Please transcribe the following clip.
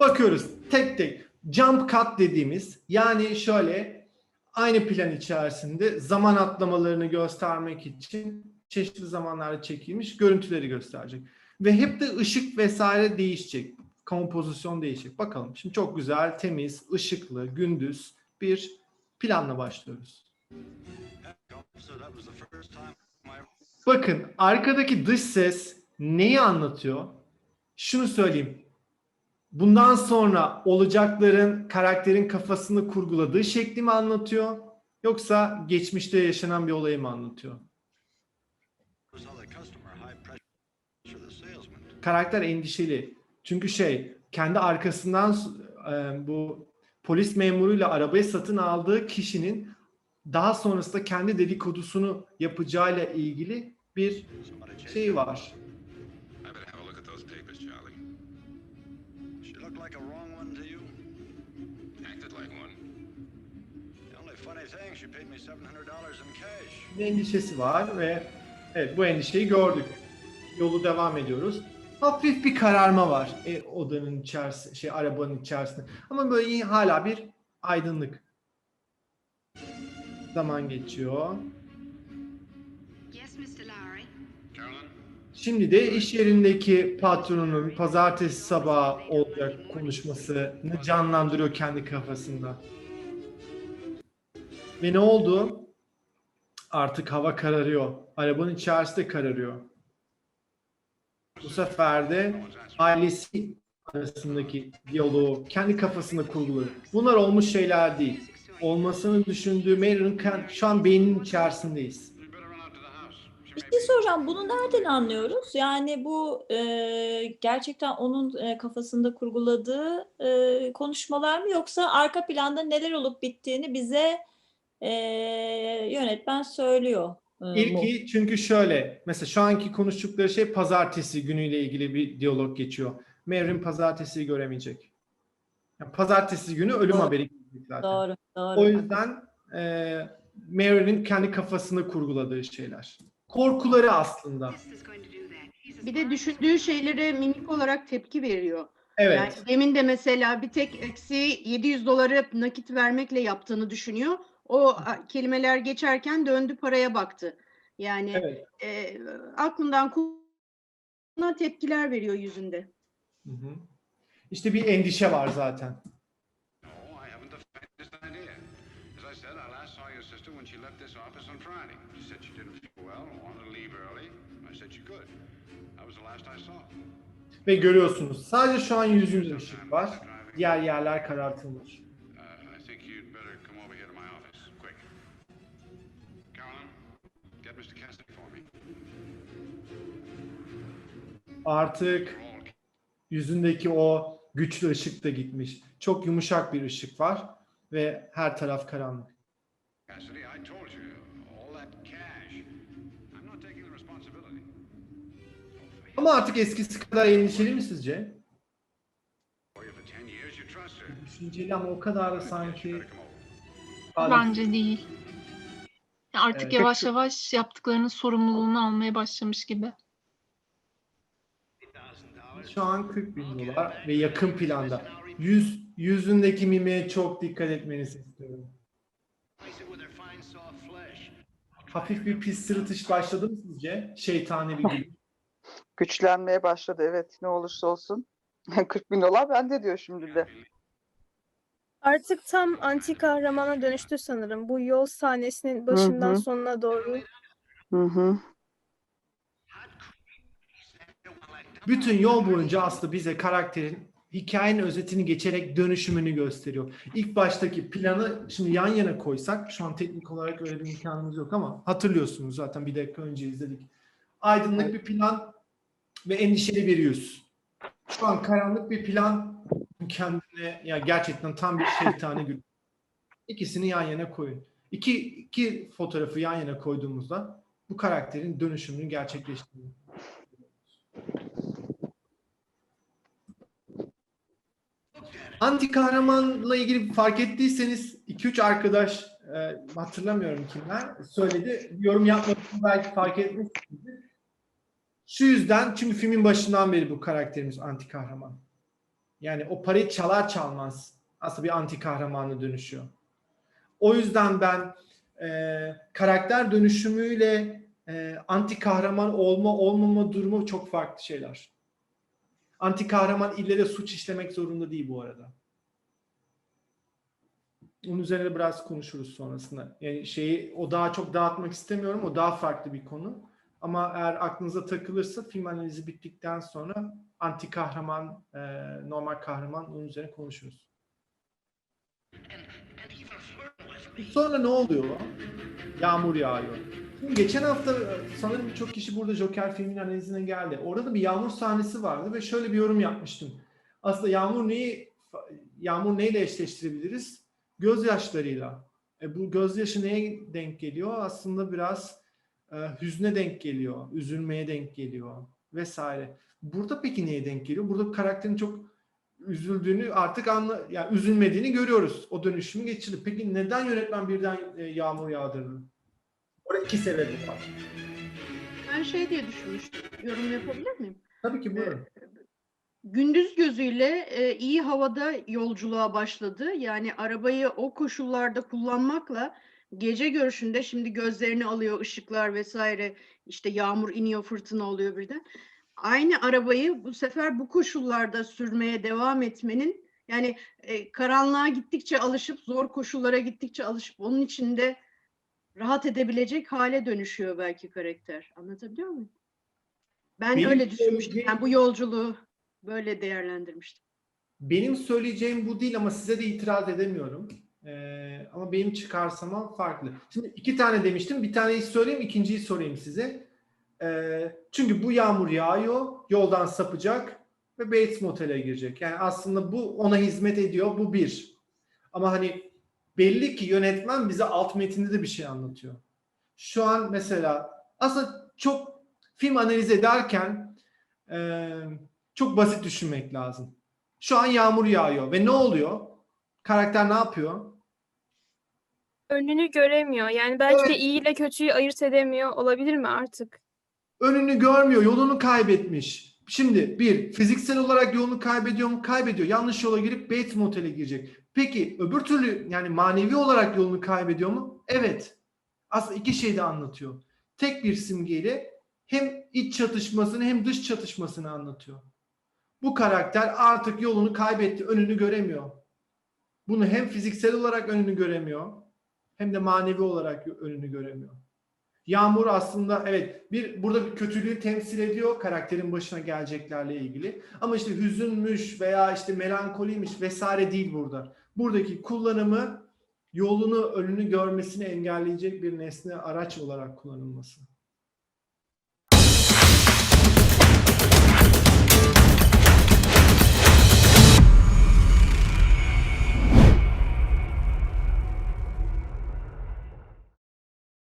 Bakıyoruz tek tek. Jump cut dediğimiz yani şöyle aynı plan içerisinde zaman atlamalarını göstermek için çeşitli zamanlarda çekilmiş görüntüleri gösterecek. Ve hep de ışık vesaire değişecek. Kompozisyon değişecek. Bakalım. Şimdi çok güzel, temiz, ışıklı, gündüz bir planla başlıyoruz. Bakın arkadaki dış ses neyi anlatıyor? Şunu söyleyeyim. Bundan sonra olacakların karakterin kafasını kurguladığı şekli mi anlatıyor? Yoksa geçmişte yaşanan bir olayı mı anlatıyor? Karakter endişeli. Çünkü şey kendi arkasından e, bu polis memuruyla arabayı satın aldığı kişinin daha sonrasında kendi dedikodusunu yapacağıyla ilgili bir şey var. Bir endişesi var ve evet bu endişeyi gördük. Yolu devam ediyoruz. Hafif bir kararma var e, odanın içerisinde, şey arabanın içerisinde. Ama böyle iyi- hala bir aydınlık. Zaman geçiyor. Yes, Mr. Lowry. Carolyn? Şimdi de iş yerindeki patronunun pazartesi sabahı olacak konuşmasını canlandırıyor kendi kafasında. Ve ne oldu? Artık hava kararıyor. Arabanın içerisi de kararıyor. Bu sefer de ailesi arasındaki diyaloğu kendi kafasında kurguluyor. Bunlar olmuş şeyler değil. Olmasını düşündüğü Mary'nin şu an beyninin içerisindeyiz. Bir şey soracağım. Bunu nereden anlıyoruz? Yani bu e, gerçekten onun e, kafasında kurguladığı e, konuşmalar mı yoksa arka planda neler olup bittiğini bize e, yönetmen söylüyor e? İlki çünkü şöyle mesela şu anki konuştukları şey pazartesi günüyle ilgili bir diyalog geçiyor. Mary'in pazartesiyi göremeyecek. Yani pazartesi günü ölüm Doğru. haberi gelecek zaten. Doğru, doğru. O yüzden e, Mary'nin kendi kafasında kurguladığı şeyler. Korkuları aslında. Bir de düşündüğü şeylere mimik olarak tepki veriyor. Evet. Yani demin de mesela bir tek eksi 700 doları nakit vermekle yaptığını düşünüyor. O kelimeler geçerken döndü paraya baktı. Yani Evet. e, aklından kulağına tepkiler veriyor yüzünde. Hı hı. İşte bir endişe var zaten. No, I haven't the faintest idea. As I said, I last Artık yüzündeki o güçlü ışık da gitmiş. Çok yumuşak bir ışık var ve her taraf karanlık. Ama artık eskisi kadar endişeli mi sizce? For you for 10 years, you trust her. Düşünceli ama o kadar da sanki. Bence değil. Ya Artık Evet. yavaş yavaş yaptıklarının sorumluluğunu almaya başlamış gibi. Şu an 40 bin dolar ve yakın planda. Yüz, yüzündeki mimiğe çok dikkat etmenizi istiyorum. Hafif bir pis sırıtış başladı mı sizce? Şeytani bir gülüş. Güçlenmeye başladı evet ne olursa olsun. 40 bin dolar bende diyor şimdi de. Artık tam anti kahramana dönüştü sanırım. Bu yol sahnesinin başından hı. sonuna doğru. Hı hı. Bütün yol boyunca aslında bize karakterin hikayenin özetini geçerek dönüşümünü gösteriyor. İlk baştaki planı şimdi yan yana koysak, şu an teknik olarak öyle bir imkanımız yok ama hatırlıyorsunuz zaten bir dakika önce izledik. Aydınlık bir plan ve endişeli bir yüz. Şu an karanlık bir plan kendine ya gerçekten tam bir şeytani gül. İkisini yan yana koyun. İki, iki fotoğrafı yan yana koyduğumuzda bu karakterin dönüşümünü gerçekleştiriyor. Anti kahramanla ilgili fark ettiyseniz 2-3 arkadaş e, hatırlamıyorum kimler söyledi. Yorum yapmadığını belki fark etmişsinizdir. Şu yüzden çünkü filmin başından beri bu karakterimiz anti kahraman. Yani o parayı çalar çalmaz aslında bir anti kahramana dönüşüyor. O yüzden ben e, karakter dönüşümüyle e, anti kahraman olma olmama durumu çok farklı şeyler. Anti kahraman ille de suç işlemek zorunda değil bu arada. Onun üzerine biraz konuşuruz sonrasında. Yani şeyi o daha çok dağıtmak istemiyorum. O daha farklı bir konu. Ama eğer aklınıza takılırsa film analizi bittikten sonra anti kahraman, e, normal kahraman onun üzerine konuşuruz. Sonra ne oluyor? Yağmur yağıyor. Geçen hafta sanırım birçok kişi burada Joker filmin analizine geldi. Orada da bir yağmur sahnesi vardı ve şöyle bir yorum yapmıştım. Aslında yağmur neyi yağmur neyle eşleştirebiliriz? Gözyaşlarıyla. E bu gözyaşı neye denk geliyor? Aslında biraz e, hüzne denk geliyor, üzülmeye denk geliyor vesaire. Burada peki neye denk geliyor? Burada karakterin çok üzüldüğünü artık anla, yani üzülmediğini görüyoruz. O dönüşümü geçirdi. Peki neden yönetmen birden e, yağmur yağdırdı? Orada iki sebebi var. Ben şey diye düşünmüştüm. Yorum yapabilir miyim? Tabii ki buyurun. gündüz gözüyle e, iyi havada yolculuğa başladı. Yani arabayı o koşullarda kullanmakla gece görüşünde şimdi gözlerini alıyor ışıklar vesaire işte yağmur iniyor fırtına oluyor birden. Aynı arabayı bu sefer bu koşullarda sürmeye devam etmenin yani e, karanlığa gittikçe alışıp zor koşullara gittikçe alışıp onun içinde rahat edebilecek hale dönüşüyor belki karakter. Anlatabiliyor muyum? Ben Benim öyle düşünmüştüm. Yani bu yolculuğu böyle değerlendirmiştim. Benim söyleyeceğim bu değil ama size de itiraz edemiyorum. Ee, ama benim çıkarsamam farklı. Şimdi iki tane demiştim. Bir taneyi söyleyeyim, ikinciyi sorayım size. Ee, çünkü bu yağmur yağıyor, yoldan sapacak ve Bates Motel'e girecek. Yani aslında bu ona hizmet ediyor, bu bir. Ama hani belli ki yönetmen bize alt metinde de bir şey anlatıyor. Şu an mesela aslında çok film analiz ederken e, çok basit düşünmek lazım. Şu an yağmur yağıyor ve ne oluyor? Karakter ne yapıyor? Önünü göremiyor. Yani belki de iyi ile kötüyü ayırt edemiyor olabilir mi artık? Önünü görmüyor, yolunu kaybetmiş. Şimdi bir, fiziksel olarak yolunu kaybediyor mu? Kaybediyor. Yanlış yola girip Bates Motel'e girecek. Peki öbür türlü yani manevi olarak yolunu kaybediyor mu? Evet. Aslında iki şey de anlatıyor. Tek bir simgeyle hem iç çatışmasını hem dış çatışmasını anlatıyor. Bu karakter artık yolunu kaybetti, önünü göremiyor. Bunu hem fiziksel olarak önünü göremiyor hem de manevi olarak önünü göremiyor. Yağmur aslında evet bir burada bir kötülüğü temsil ediyor karakterin başına geleceklerle ilgili. Ama işte hüzünmüş veya işte melankoliymiş vesaire değil burada. Buradaki kullanımı yolunu önünü görmesini engelleyecek bir nesne araç olarak kullanılması.